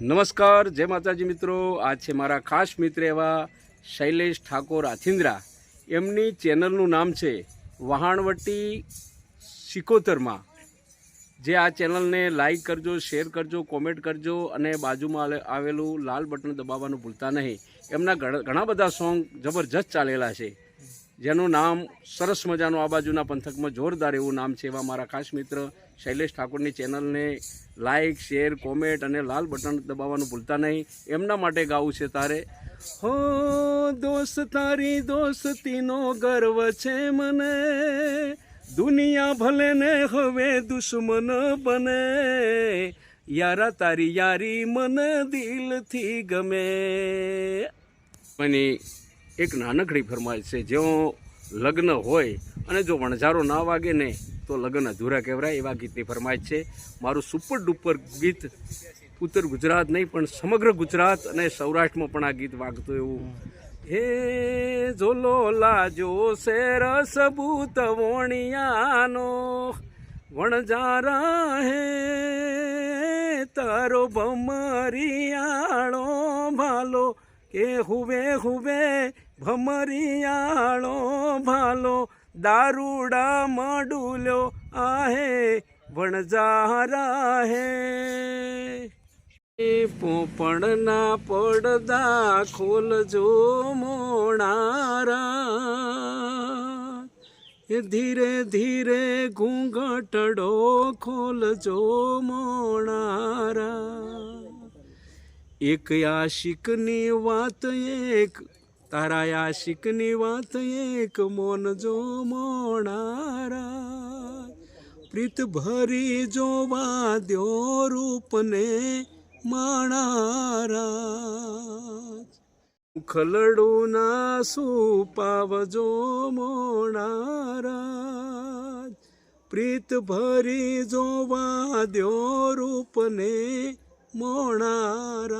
નમસ્કાર, જય માતાજી મિત્રો. આ છે મારા ખાસ મિત્ર એવા શૈલેષ ઠાકોર આથિન્દ્રા એમની ચેનલનું નામ છે વહાણવટી સિકોતરમાં. જે આ ચેનલને લાઈક કરજો, શેર કરજો, કોમેન્ટ કરજો અને બાજુમાં આવેલું લાલ બટન દબાવવાનું ભૂલતા નહીં. એમના ઘણા બધા સોંગ જબરજસ્ત ચાલેલા છે. જેનું નામ સરસ મજાનું આ બાજુના પંથકમાં જોરદાર એવું નામ છે એવા મારા ખાસ મિત્ર શૈલેષ ઠાકોરની ચેનલને લાઇક શેર, કોમેન્ટ અને લાલ બટન દબાવવાનું ભૂલતા નહીં. એમના માટે ગાવું છે તારે. હો, દોસ્ત, તારી દોસ્તીનો ગર્વ છે મને. દુનિયા ભલે ને હવે દુશ્મન બને. યારા, તારી યારી મને દિલથી ગમે. એની એક નાનકડી ફરમાઈશ છે, જેઓ લગ્ન હોય અને જો વણઝારો ના વાગે ને, તો લગ્ન અધૂરા કહેવાય એવા ગીતની ફરમાઈશ છે. મારું સુપર ડુપર ગીત ઉત્તર ગુજરાત નહીં, પણ સમગ્ર ગુજરાત અને સૌરાષ્ટ્રમાં પણ આ ગીત વાગતું એવું. હે જોલો લાજો શેર સબૂત વણિયાનો વણજારા હે તારો ભમરિયાળો ભાલો. કે હુવે હુવે, ભમરિયાળો ભાલો, દારૂડા મડુલ્યો આહે, વણઝારા હે. પોપણના પડદા ખોલજો મોણારા. એ ધીરે ધીરે ઘૂંઘટડો ખોલજો મોણારા. एक आशिक निवात एक तारा आशिक निवात एक मोन जो मोणारा. प्रीत भरी जो वाद्यो रूपने माणारा. खलडूना सुपाव जो मोणारा. प्रीत भरी जो वाद्यो रूपने મોણારા